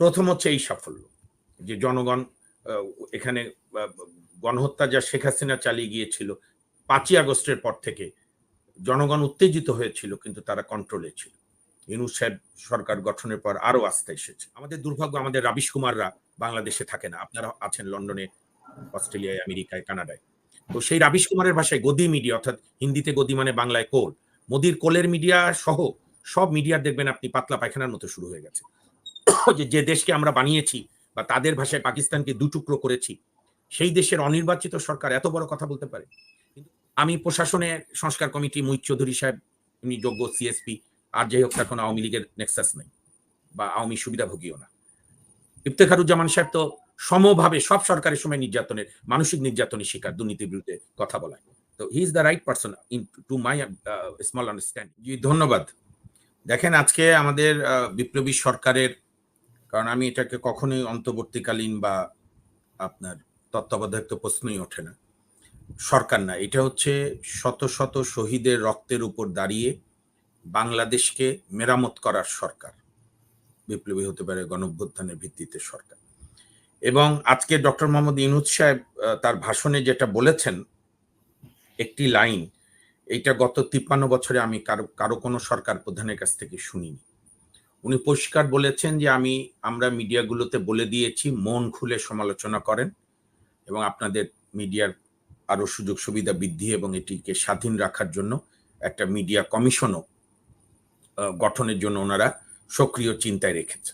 প্রথম হচ্ছে এই সাফল্য, যে জনগণ এখানে গণহত্যা যা শেখ হাসিনা চালিয়ে গিয়েছিল পাঁচই আগস্টের পর থেকে, জনগণ উত্তেজিত হয়েছিল কিন্তু তারা কন্ট্রোলে ছিল। ইউনুস সাহেব সরকার গঠনের পর আরও আস্থা এসেছে। আমাদের দুর্ভাগ্য, আমাদের রাবিশ কুমাররা বাংলাদেশে থাকে না। আপনারা আছেন লন্ডনে, অস্ট্রেলিয়ায়, আমেরিকায়, কানাডায়। তো সেই রাবিশ কুমারের ভাষায় গদি মিডিয়া, অর্থাৎ হিন্দিতে গদি মানে বাংলায় কোল, মোদির কোলের মিডিয়া সহ সব মিডিয়া দেখবেন আপনি পাতলা পায়খানার মতো শুরু হয়ে গেছে। যে দেশকে আমরা বানিয়েছি বা তাদের ভাষায় পাকিস্তানকে দুটুকরো করেছি, সেই দেশের অনির্বাচিত সরকার এত বড় কথা বলতে পারে। আমি প্রশাসনের সংস্কার কমিটি মুই চৌধুরী সাহেব উনি যোগ্য সিএসপি আর যাই হোক তার কোনো আওয়ামী লীগের নেক্সাস নেই বা আওয়ামী সুবিধাভোগীও না। ইফতেখারুজ্জামান সাহেব তো সমভাবে সব সরকারের সময় নির্যাতনের, মানসিক নির্যাতনের শিকার দুর্নীতির বিরুদ্ধে কথা বলায়। তো he is the right person in to my small understanding জি, ধন্যবাদ। দেখেন, আজকে আমাদের বিপ্লবী সরকারের কারণ আমি এটাকে কখনোই অন্তর্বর্তীকালীন বা আপনার তত্ত্বাবধায়ক তো প্রশ্নই ওঠে না। সরকার না, এটা হচ্ছে শত শত শহীদের রক্তের উপর দাঁড়িয়ে বাংলাদেশকে মেরামত করার সরকার, বিপ্লবী হতে পারে গণঅভ্যুত্থানের ভিত্তিতে সরকার। এবং আজকে ডক্টর মোহাম্মদ ইউনুস সাহেব তার ভাষণে যেটা বলেছেন, একটি লাইন, এইটা গত তিপ্পান্ন বছরে আমি কারও কারও কোনো সরকার প্রধানের কাছ থেকে শুনিনি। উনি পরিষ্কার বলেছেন যে আমি, আমরা মিডিয়াগুলোতে বলে দিয়েছি, মন খুলে সমালোচনা করেন এবং আপনাদের মিডিয়ার আরও সুযোগ সুবিধা বৃদ্ধি এবং এটিকে স্বাধীন রাখার জন্য একটা মিডিয়া কমিশনও গঠনের জন্য ওনারা সক্রিয় চিন্তায় রেখেছে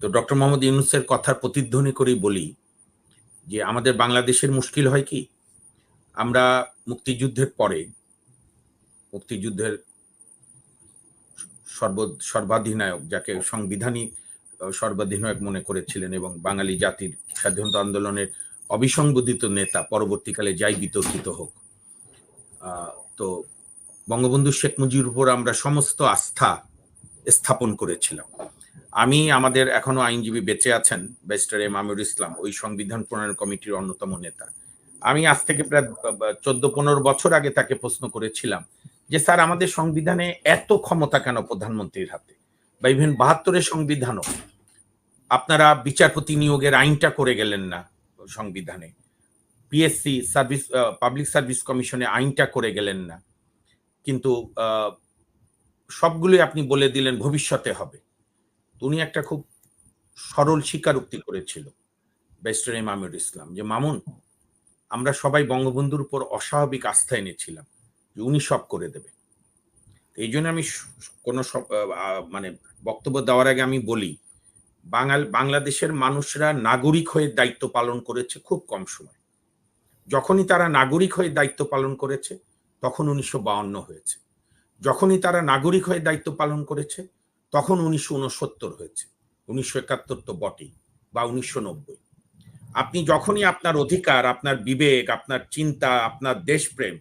তো ডক্টর মোহাম্মদ ইউনুসের কথার প্রতিধ্বনি করেই বলি যে আমাদের বাংলাদেশের মুশকিল হয় কি? আমরা মুক্তিযুদ্ধের পরে, মুক্তিযুদ্ধের সর্ব সর্বাধিনায়ক যাকে সংবিধানিক আহ, সর্বাধিনায়ক মনে করেছিলেন এবং বাঙালি জাতির স্বাধীনতা আন্দোলনের অবিসংবোধিত নেতা পরবর্তীকালে যাই বিতর্কিত হোক। তো বঙ্গবন্ধু শেখ মুজিবুর উপর আমরা সমস্ত আস্থা স্থাপন করেছিলাম। আমি আমাদের এখনও আইনজীবী বেঁচে আছেন ব্যারিস্টার এম আমিরুল ইসলাম ওই সংবিধান প্রণয়ন কমিটির অন্যতম নেতা। আমি আজ থেকে প্রায় চোদ্দ পনেরো বছর আগে তাকে প্রশ্ন করেছিলাম যে স্যার, আমাদের সংবিধানে এত ক্ষমতা কেন প্রধানমন্ত্রীর হাতে? বা ইভেন বাহাত্তরের সংবিধানও? আপনারা বিচারপতি নিয়োগের আইনটা করে গেলেন না সংবিধানে। পিএসসি সার্ভিস পাবলিক সার্ভিস কমিশনে আইনটা করে গেলেন না। কিন্তু সবগুলোই আপনি বলে দিলেন ভবিষ্যতে হবে। উনি একটা খুব সরল স্বীকারোক্তি করেছিল ব্যারিস্টার এম আমিরুল ইসলাম যে, মামুন, আমরা সবাই বঙ্গবন্ধুর উপর অস্বাভাবিক আস্থা এনেছিলাম। উনি সব করে দেবে। এই জন্য আমি কোনো সব- মানে বক্তব্য দেওয়ার আগে আমি বলি, বাঙাল, বাংলাদেশের মানুষরা নাগরিক হয়ে দায়িত্ব পালন করেছে খুব কম সময়। যখনই তারা নাগরিক হয়ে দায়িত্ব পালন করেছে, তখন উনিশশো হয়েছে। যখনই তারা নাগরিক হয়ে দায়িত্ব পালন করেছে, তখন উনিশশো উনসত্তর হয়েছে। উনিশশো একাত্তর তো বটেই, বা উনিশশো নব্বই। আপনি যখনই আপনার অধিকার, আপনার বিবেক, আপনার চিন্তা, আপনার দেশপ্রেম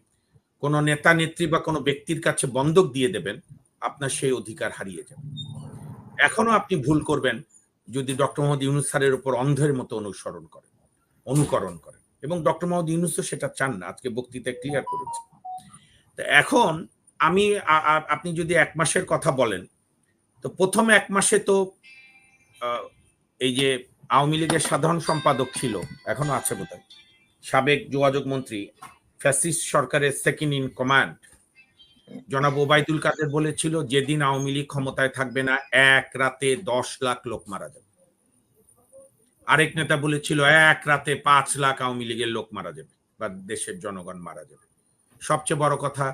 কোনো নেতা নেত্রী বা কোনো ব্যক্তির কাছে বন্ধক দিয়ে দেবেন, আপনার সেই অধিকার হারিয়ে যাবে। এখনও আপনি ভুল করবেন যদি ডক্টর মোহাম্মদ ইউনুস স্যারের উপর অন্ধের মতো অনুসরণ করেন, অনুকরণ করেন। এবং ডক্টর মোহাম্মদ ইউনুসও সেটা চান না, আজকে বক্তৃতায় ক্লিয়ার করেছে। তো এখন আমি আপনি যদি এক মাসের কথা বলেন, তো প্রথম এক মাসে তো এই যে আওয়ামী লীগের সাধারণ সম্পাদক ছিল, এখনও আছে বোধহয়। সাবেক যোগাযোগ মন্ত্রী ফ্যাসিস্ট সরকারের সেকেন্ড ইন কমান্ড জনাব ওবায়দুল কাদের বলেছিল, যেদিন আওয়ামী লীগ ক্ষমতায় থাকবে না, এক রাতে দশ লাখ লোক মারা যাবে। আরেক নেতা বলেছিল, এক রাতে পাঁচ লাখ আওয়ামী লীগের লোক মারা যাবে বা দেশের জনগণ মারা যাবে। সবচেয়ে বড় কথা,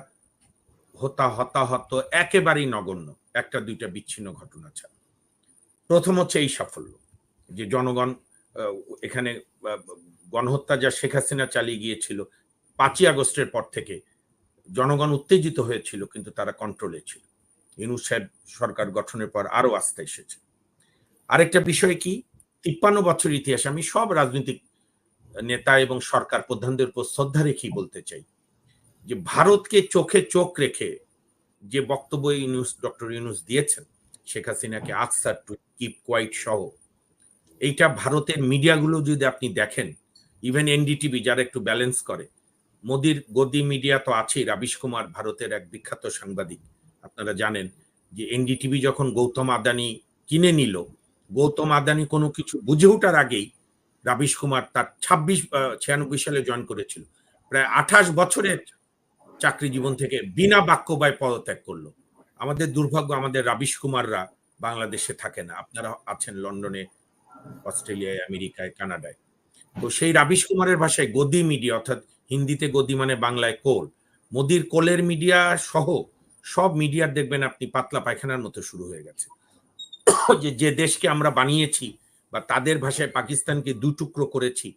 হতা হতাহত একেবারেই নগণ্য, একটা দুইটা বিচ্ছিন্ন ঘটনা ছাড়া। প্রথম হচ্ছে এই সাফল্য, যে জনগণ এখানে গণহত্যা যা শেখ হাসিনা চালিয়ে গিয়েছিল পাঁচই আগস্টের পর থেকে জনগণ উত্তেজিত হয়েছিল, কিন্তু তারা কন্ট্রোলে ছিল। ইউনুস সাহেব সরকার গঠনের পর আরও আস্থা এসেছে। আরেকটা বিষয় কি? তিপ্পান্ন বছর ইতিহাস আমি সব রাজনৈতিক নেতা এবং সরকার প্রধানদের উপর শ্রদ্ধা রেখেই বলতে চাই যে, ভারতকে চোখে চোখ রেখে যে বক্তব্য ইউনুস, ডক্টর ইউনুস দিয়েছেন, শেখ হাসিনাকে আনসার টু কিপ কোয়াইট সহ, এইটা ভারতের মিডিয়াগুলো যদি আপনি দেখেন ইভেন এনডিটিভি যারা একটু ব্যালেন্স করে মোদির গদি মিডিয়া তো আছেই, রাবিশ কুমার ভারতের এক বিখ্যাত সাংবাদিক। আপনারা জানেন যে এনডিটিভি যখন গৌতম আদানি কিনে নিল, গৌতম আদানি কোনো কিছু বুঝে ওঠার আগেই রাবিশ কুমার তার ছাব্বিশ ছিয়ানব্বই সালে জয়েন করেছিল। প্রায় আঠাশ বছরের চাকরি জীবন থেকে বিনা বাক্যবায় পদত্যাগ করল। আমাদের দুর্ভাগ্য, আমাদের রাবিশ কুমাররা বাংলাদেশে থাকে না। আপনারা আছেন লন্ডনে, অস্ট্রেলিয়ায়, আমেরিকায়, কানাডায়। তো সেই রাবিশ কুমারের ভাষায় গদি মিডিয়া, অর্থাৎ হিন্দিতে গদি মানে বাংলায় কোল। মোদির কোলের মিডিয়া সহ সব মিডিয়ার দেখবেন আপনি পাতলা পায়খানার মতো শুরু হয়ে গেছে। যে যে দেশকে আমরা বানিয়েছি বা তাদের ভাষায় পাকিস্তানকে দু টুকরো করেছি,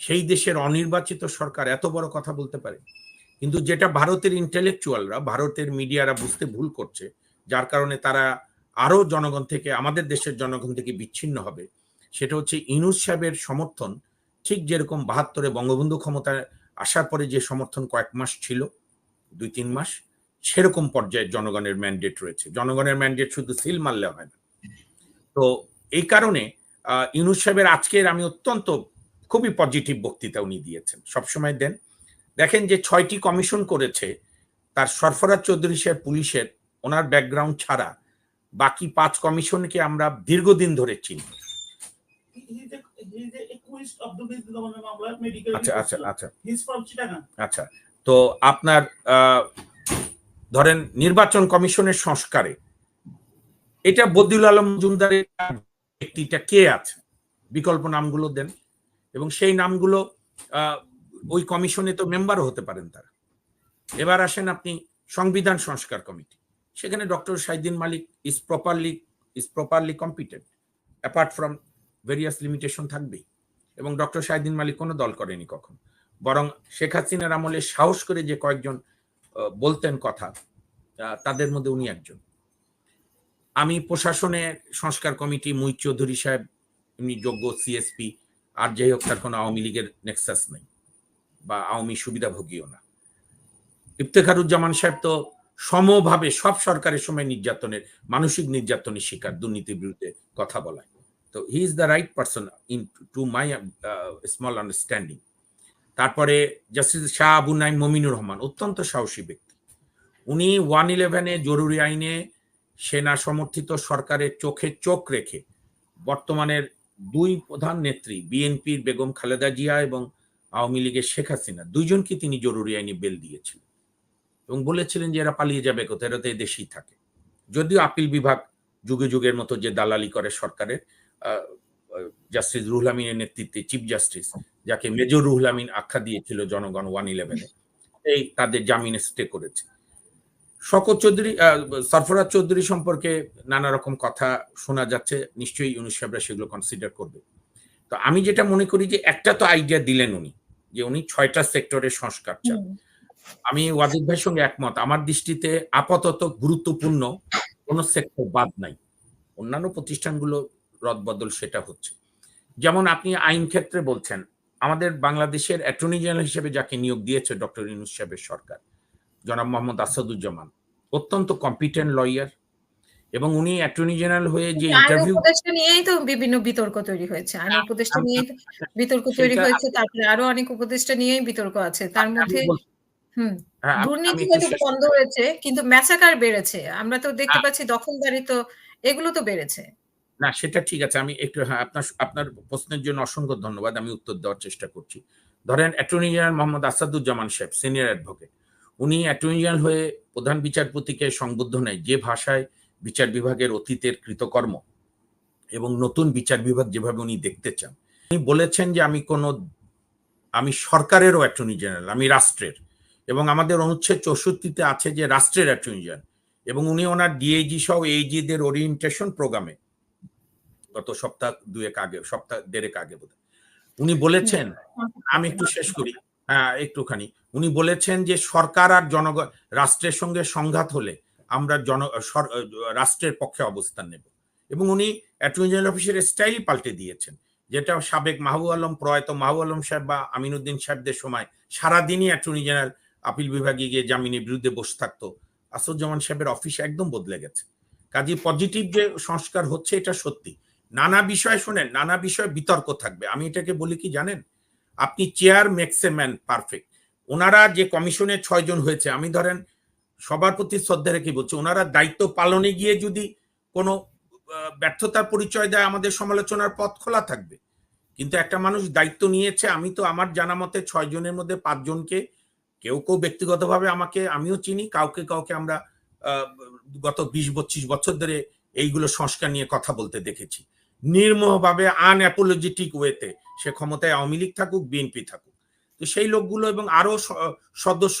সেই দেশের অনির্বাচিত সরকার এত বড় কথা বলতে পারে। কিন্তু যেটা ভারতের ইন্টেলেকচুয়ালরা ভারতের মিডিয়ারা বুঝতে ভুল করছে, যার কারণে তারা আরও জনগণ থেকে, আমাদের দেশের জনগণ থেকে বিচ্ছিন্ন হবে, সেটা হচ্ছে ইনুস সাহেবের সমর্থন ঠিক যেরকম বাহাত্তরে বঙ্গবন্ধু ক্ষমতায় আসার পরে যে সমর্থন কয়েক মাস ছিল, দুই তিন মাস, সেরকম পর্যায়ে জনগণের ম্যান্ডেট রয়েছে। জনগণের ম্যান্ডেট শুধু সিল মারলে হয় না। তো এই কারণে ইউনুস সাহেবের আজকের আমি অত্যন্ত খুবই পজিটিভ বক্তৃতা উনি দিয়েছেন। সবসময় দেন। দেখেন যে ছয়টি কমিশন করেছে, তার সরফরাজ চৌধুরী সাহেব পুলিশের, ওনার ব্যাকগ্রাউন্ড ছাড়া বাকি পাঁচ কমিশনকে আমরা দীর্ঘদিন ধরে চিনি। আচ্ছা আচ্ছা আচ্ছা। আচ্ছা তো আপনার ধরেন নির্বাচন কমিশনের সংস্কারে, এটা বদিউল আলম মজুমদারের ব্যক্তিটা কে আছে? বিকল্প নামগুলো দেন। এবং সেই নামগুলো ওই কমিশনে তো মেম্বারও হতে পারেন তারা। এবার আসেন আপনি সংবিধান সংস্কার কমিটি। সেখানে doctor Saidin Malik is properly is properly competent apart from various limitation থাকবেই। এবং ডক্টর সাইদিন মালিক কোনো দল করেনি কখন। বরং শেখ হাসিনার আমলে সাহস করে যে কয়েকজন বলতেন কথা তাদের মধ্যে উনি একজন। আমি প্রশাসনের সংস্কার কমিটি মুই চৌধুরী সাহেব, এমনি যোগ্য সিএসপি আর যাই হোক তার কোনো আওয়ামী লীগের নেক্সাস নেই, বা আওয়ামী সুবিধাভোগীও না। ইফতেখারুজ্জামান সাহেব তো সমভাবে সব সরকারের সময় নির্যাতনের, মানসিক নির্যাতনের শিকার, দুর্নীতির বিরুদ্ধে কথা বলায়। তো he is the right person in to my small understanding তারপরে জাস্টিস শাহ আবু নাইম মমিনুর রহমান, অত্যন্ত সাহসী ব্যক্তি। উনি ওয়ান ইলেভেনে জরুরি আইনে সেনা সমর্থিত সরকারের চোখে চোখ রেখে বর্তমানের দুই প্রধান নেত্রী, বিএনপির বেগম খালেদা জিয়া এবং আওয়ামী লীগের শেখ হাসিনা, দুইজনকে তিনি জরুরি আইনে বেল দিয়েছিলেন। এবং বলেছিলেন যে এরা পালিয়ে যাবে কোথায়? এরা তো দেশেই থাকে। যদিও আপিল বিভাগ যুগে যুগের মতো যে দালালি করে সরকারের জাস্টিস রুহুল আমিনের নেতৃত্বে চিফ জাস্টিস যাকে মেজর রুহুল আমিন আখ্যা দিয়েছিল জনগণ ওয়ান ইলেভেনে এই তাদের জামিনে স্টে করেছে। শকত চৌধুরী সরফরাজ চৌধুরী সম্পর্কে নানা রকম কথা শোনা যাচ্ছে নিশ্চয়ই ইউনুস সাহেবরা সেগুলো কনসিডার করবে। তো আমি যেটা মনে করি যে একটা তো আইডিয়া দিলেন উনি যে উনি ছয়টা সেক্টরের সংস্কার চান। আমি ওয়াজিদ ভাইয়ের সঙ্গে একমত আমার দৃষ্টিতে আপাতত গুরুত্বপূর্ণ কোন সেক্টর বাদ নাই। অন্যান্য প্রতিষ্ঠানগুলো রদবদল সেটা হচ্ছে। যেমন আপনি আইন ক্ষেত্রে বলছেন আমাদের বাংলাদেশের অ্যাটর্নি জেনারেল হিসেবে যাকে নিয়োগ দিয়েছে ডক্টর ইনুস সাহেবের সরকার জনাব মোহাম্মদ আসাদুজ্জামান অত্যন্ত কম্পিটেন্ট লয়ার এবং উনি অ্যাটর্নি জেনারেল হয়ে যে ইন্টারভিউ উপদেষ্টা নিয়েই তো বিভিন্ন বিতর্ক তৈরি হয়েছে। আইন উপদেষ্টা নিয়ে বিতর্ক তৈরি হয়েছে তারপরে আরও অনেক উপদেষ্টা নিয়েই বিতর্ক আছে। তার মধ্যে হুম দুর্নীতি হয়তো বন্ধ হয়েছে কিন্তু ম্যাসাকার বেড়েছে। আমরা তো দেখতে পাচ্ছি দখলদারি তো এগুলো তো বেড়েছে। না, সেটা ঠিক আছে। আমি একটু হ্যাঁ আপনার আপনার প্রশ্নের জন্য অসংখ্য ধন্যবাদ। আমি উত্তর দেওয়ার চেষ্টা করছি। ধরেন অ্যাটর্নি জেনারেল মোহাম্মদ আসাদুজ্জামান সাহেব সিনিয়র অ্যাডভোকেট। উনি অ্যাটর্নি জেনারেল হয়ে প্রধান বিচারপতিকে সংবদ্ধ নেয় যে ভাষায় বিচার বিভাগের অতীতের কৃতকর্ম এবং নতুন বিচার বিভাগ যেভাবে উনি দেখতে চান। উনি বলেছেন যে আমি কোনো, আমি সরকারেরও অ্যাটর্নি জেনারেল, আমি রাষ্ট্রের এবং আমাদের অনুচ্ছেদ চৌষট্টিতে আছে যে রাষ্ট্রের অ্যাটর্নি জেনারেল এবং উনি ওনার ডিএইজি সহ এইজিদের ওরিয়েন্টেশন প্রোগ্রামে গত সপ্তাহ দুয়েক আগে, সপ্তাহ দেড়েক আগে বোধ উনি বলেছেন, আমি একটু শেষ করি। হ্যাঁ একটুখানি। উনি বলেছেন যে সরকার আর জনগণ রাষ্ট্রের সঙ্গে সংঘাত হলে আমরা জন রাষ্ট্রের পক্ষে অবস্থান নেব। এবং উনি অ্যাটর্নি জেনারেল অফিসের স্টাইল পাল্টে দিয়েছেন। যেটা সাবেক মাহবুব আলম, প্রয়াত মাহবুব আলম সাহেব বা আমিনুদ্দিন সাহেবদের সময় সারাদিনই অ্যাটর্নি জেনারেল, আপিল বিভাগে গিয়ে জামিনের বিরুদ্ধে বসে থাকতো। আসাদুজ্জামান সাহেবের অফিস একদম বদলে গেছে। কাজে পজিটিভ যে সংস্কার হচ্ছে, এটা সত্যি। নানা বিষয় শোনেন, নানা বিষয় বিতর্ক থাকবে। আমি এটাকে বলি কি জানেন? আপনি chair makes a man perfect ওনারা যে কমিশনে ছয়জন হয়েছে, আমি ধরেন সবার প্রতি শ্রদ্ধা রেখে বলছি, ওনারা দায়িত্ব পালনে গিয়ে যদি কোনো ব্যর্থতার পরিচয় দেয়, আমাদের সমালোচনার পথ খোলা থাকবে। কিন্তু একটা মানুষ দায়িত্ব নিয়েছে, আমি তো আমার জানা মতে ছয় জনের মধ্যে পাঁচজনকে কেউ কেউ ব্যক্তিগতভাবে আমাকে, আমিও চিনি, কাউকে কাউকে আমরা গত বিশ পঁচিশ বছর ধরে এইগুলো সংস্কার নিয়ে কথা বলতে দেখেছি। নির্মোহভাবে আনঅ্যাপোলজেটিক ওয়েতে সে ক্ষমতায় আওয়ামী লীগ থাকুক বিএনপি থাকুক। তো সেই লোকগুলো এবং আরও সদস্য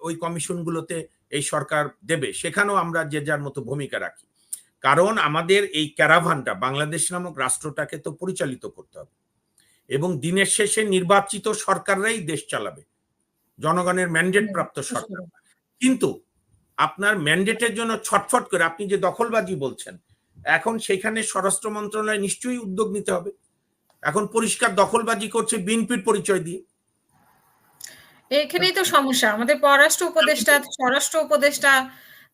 ওই কমিশনগুলোতে এই সরকার দেবে সেখানেও আমরা যে যার মতো ভূমিকা রাখি। কারণ আমাদের এই ক্যারাভানটা বাংলাদেশ নামক রাষ্ট্রটাকে তো পরিচালিত করতে হবে। এবং দিনের শেষে নির্বাচিত সরকাররাই দেশ চালাবে। জনগণের ম্যান্ডেট প্রাপ্ত সরকার। কিন্তু আপনার ম্যান্ডেটের জন্য ছটফট করে আপনি যে দখলবাজি বলছেন এখন সেখানে স্বরাষ্ট্র মন্ত্রণালয় নিশ্চয়ই উদ্যোগ নিতে হবে। এখন পরিষ্কার দখলবাজি করছে বিএনপির পরিচয় দিয়ে। এখানেই তো সমস্যা। আমাদের পররাষ্ট্র উপদেষ্টা স্বরাষ্ট্র উপদেষ্টা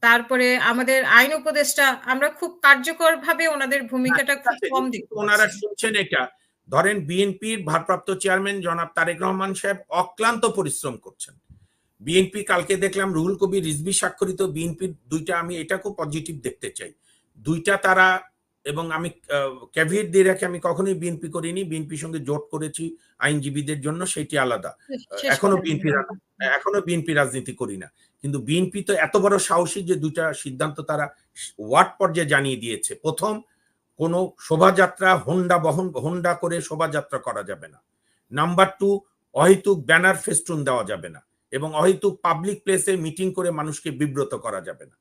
তারপরে আমাদের আইন উপদেষ্টা আমরা খুব কার্যকর ভাবে ওনাদের ভূমিকাটা খুব কম দেখি ওনারা শুনছেন এটা। ধরেন বিএনপির ভারপ্রাপ্ত চেয়ারম্যান জনাব তারেক রহমান সাহেব অক্লান্ত পরিশ্রম করছেন। বিএনপি কালকে দেখলাম রুহুল কবির রিজবি স্বাক্ষরিত বিএনপির দুইটা আমি এটা খুব পজিটিভ দেখতে চাই। দুইটা তারা এবং আমি ক্যাভিয়েট দিয়ে রাখি আমি কখনোই বিএনপি করিনি। বিএনপির সঙ্গে জোট করেছি আইনজীবীদের জন্য সেটি আলাদা। এখনও বিএনপি দিন। এখনও বিএনপি রাজনীতি করি না। কিন্তু বিএনপি তো এত বড় সাহসী যে দুইটা সিদ্ধান্ত তারা ওয়ার্ড পর্যায়ে জানিয়ে দিয়েছে। প্রথম কোনো শোভাযাত্রা হোন্ডা বহন হোন্ডা করে শোভাযাত্রা করা যাবে না। নাম্বার টু অহেতুক ব্যানার ফেস্টুন দেওয়া যাবে না এবং অহেতুক পাবলিক প্লেসে মিটিং করে মানুষকে বিব্রত করা যাবে না।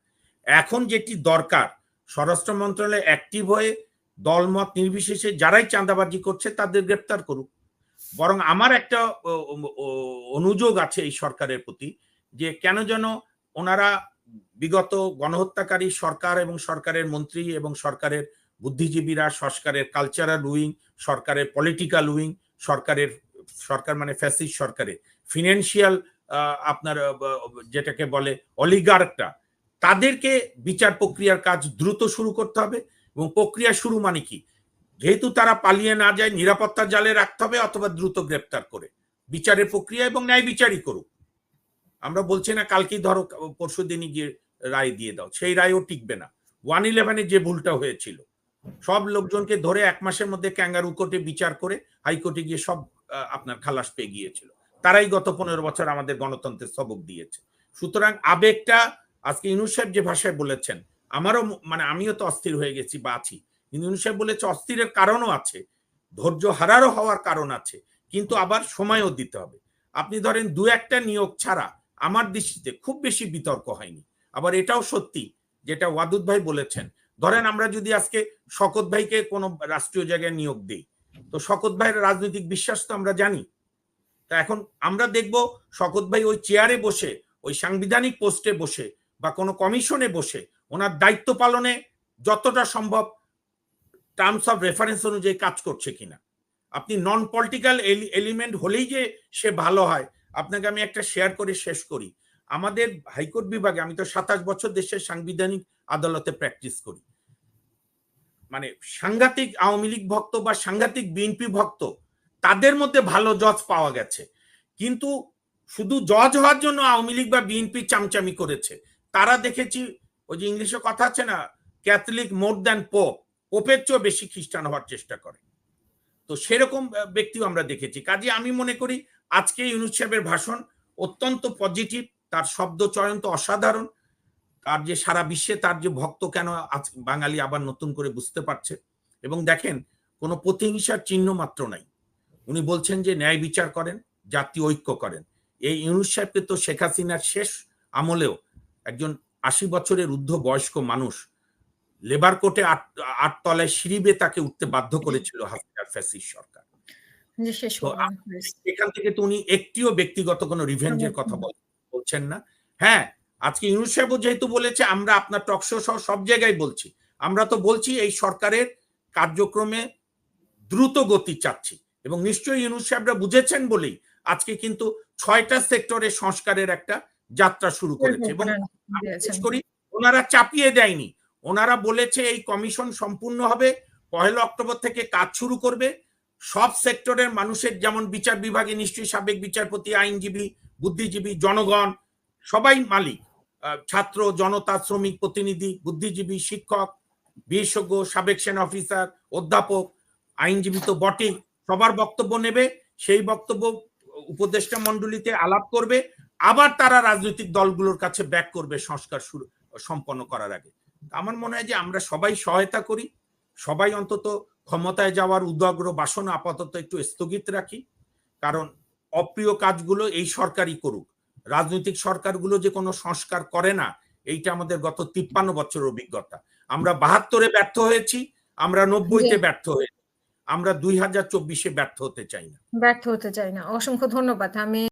এখন যেটি দরকার স্বরাষ্ট্র মন্ত্রণালয় অ্যাক্টিভ হয়ে দলমত নির্বিশেষে যারাই চাঁদাবাজি করছে তাদের গ্রেপ্তার করুক। বরং আমার একটা অনুযোগ আছে এই সরকারের প্রতি যে কেন যেন ওনারা বিগত গণহত্যাকারী সরকার এবং সরকারের মন্ত্রী এবং সরকারের বুদ্ধিজীবীরা, সরকারের কালচারাল উইং সরকারের পলিটিক্যাল উইং সরকারের, সরকার মানে ফ্যাসিস সরকারের ফিনান্সিয়াল আপনার যেটাকে বলে অলিগার্কটা তাদেরকে বিচার প্রক্রিয়ার কাজ দ্রুত শুরু করতে হবে এবং প্রক্রিয়া শুরু মানে কি? যেহেতু তারা পালিয়ে না যায়, নিরাপত্তা জালে রাখতে হবে অথবা দ্রুত গ্রেপ্তার করে। বিচারের প্রক্রিয়া এবং ন্যায় বিচারই করুক। আমরা বলছি না কালকেই ধরো, পরশু দিনই গিয়ে রায় দিয়ে দাও। সেই রায়ও টিকবে না। ওয়ান ইলেভেনে যে ভুলটা হয়েছিল, সব লোকজনকে ধরে এক মাসের মধ্যে ক্যাঙ্গারু কোর্টে বিচার করে হাইকোর্টে গিয়ে সব আপনার খালাস পেয়ে গিয়েছিল। তারাই গত পনেরো বছর আমাদের গণতন্ত্রের সবক দিয়েছে। সুতরাং আবেগটা আজকে ইউনুস সাহেব যে ভাষায় বলেছেন, আমারও মানে আমিও তো অস্থির হয়ে গেছি বা আছি। কিন্তু ইউনুস সাহেব বলেছে অস্থিরের কারণও আছে, ধৈর্য হারারও হওয়ার কারণ আছে, কিন্তু আবার সময়ও দিতে হবে। আপনি ধরেন দু একটা নিয়োগ ছাড়া আমার দৃষ্টিতে খুব বেশি বিতর্ক হয়নি। আবার এটাও সত্যি যেটা ওয়াদুদ ভাই বলেছেন, ধরেন আমরা যদি আজকে শকত ভাইকে কোনো রাষ্ট্রীয় জায়গায় নিয়োগ দিই, তো শকত ভাইয়ের রাজনৈতিক বিশ্বাস তো আমরা জানি। তা এখন আমরা দেখব শকত ভাই ওই চেয়ারে বসে, ওই সাংবিধানিক পোস্টে বসে বা কোনো কমিশনে বসে ওনার দায়িত্ব পালনে যতটা সম্ভব টার্মস অফ রেফারেন্স অনুযায়ী কাজ করছে কিনা। আপনি নন পলিটিক্যাল এলিমেন্ট হলেই যে সে ভালো হয়, আপনাকে আমি একটা শেয়ার করে শেষ করি। আমাদের হাইকোর্ট বিভাগে আমি তো সাতাশ বছর দেশের সাংবিধানিক আদালতে প্র্যাকটিস করি। মানে সাংঘাতিক আওয়ামী লীগ ভক্ত বা সাংঘাতিক বিএনপি ভক্ত, তাদের মধ্যে ভালো জজ পাওয়া গেছে। কিন্তু শুধু জজ হওয়ার জন্য আওয়ামী লীগ বা বিএনপি চামচামি করেছে। তারা দেখেছি, ওই যে ইংলিশে কথা আছে না, ক্যাথলিক মোর দ্যান পোপ, পোপের চেয়েও বেশি খ্রিস্টান হওয়ার চেষ্টা করে। তো সেরকম ব্যক্তিও আমরা দেখেছি। কাজে আমি মনে করি, আজকে ইউনুস সাহেবের ভাষণ অত্যন্ত পজিটিভ তার শব্দ চয়ন তো অসাধারণ। তার যে সারা বিশ্বে তার যে ভক্ত কেন আজ বাঙালি আবার নতুন করে বুঝতে পারছে? এবং দেখেন, কোনো প্রতিহিংসার চিহ্ন মাত্র নাই। উনি বলছেন যে ন্যায় বিচার করেন জাতীয় ঐক্য করেন। এই ইউনুস সাহেবকে তো শেখ হাসিনার শেষ আমলেও একজন আশি বছরের ঊর্ধ্ব বয়স্ক মানুষ লেবার কোর্টে আট আটতলায় সিঁড়িবে তাকে উঠতে বাধ্য করেছিল হাসিনার ফ্যাসিস সরকার। এখান থেকে তো উনি একটিও ব্যক্তিগত কোনো রিভেঞ্জের কথা বলছেন না। হ্যাঁ আজকে ইউনুস সাহেবও যেহেতু বলেছে আমরা আপনার টকশো সহ সব জায়গায় বলছি। আমরা তো বলছি এই সরকারের কার্যক্রমে দ্রুত গতি চাচ্ছি এবং নিশ্চয়ই ইউনুস সাহেবরা বুঝেছেন বলেই আজকে কিন্তু ছয়টা সেক্টরে সংস্কারের একটা যাত্রা শুরু করেছে এবং করি ওনারা চাপিয়ে দেয়নি। ওনারা বলেছে এই কমিশন সম্পূর্ণ হবে পহেলা অক্টোবর থেকে কাজ শুরু করবে। সব সেক্টরের মানুষের যেমন বিচার বিভাগে নিশ্চয়ই সাবেক বিচারপতি আইনজীবী বুদ্ধিজীবী জনগণ সবাই মালিক। ছাত্র জনতা শ্রমিক প্রতিনিধি বুদ্ধিজীবী শিক্ষক বিশেষজ্ঞ সাবেক সেনা অফিসার অধ্যাপক আইনজীবী তো বটেই। সবার বক্তব্য নেবে সেই বক্তব্য উপদেষ্টা মন্ডলীতে আলাপ করবে। আবার তারা রাজনৈতিক দলগুলোর কাছে ব্যাক করবে সংস্কার শুরু সম্পন্ন করার আগে। আমার মনে হয় যে আমরা সবাই সহায়তা করি সবাই অন্তত ক্ষমতায় যাওয়ার উদাগ্র বাসনা আপাতত একটু স্থগিত রাখি কারণ অপ্রিয় কাজগুলো এই সরকারই করুক। রাজনৈতিক সরকারগুলো যে কোনো সংস্কার করে না এইটা আমাদের গত তিপ্পান্ন বছরের অভিজ্ঞতা। আমরা বাহাত্তরে ব্যর্থ হয়েছি আমরা নব্বইতে ব্যর্থ হয়েছি আমরা দুই হাজার চব্বিশে ব্যর্থ হতে চাই না। ব্যর্থ হতে চাই না। অসংখ্য ধন্যবাদ। আমি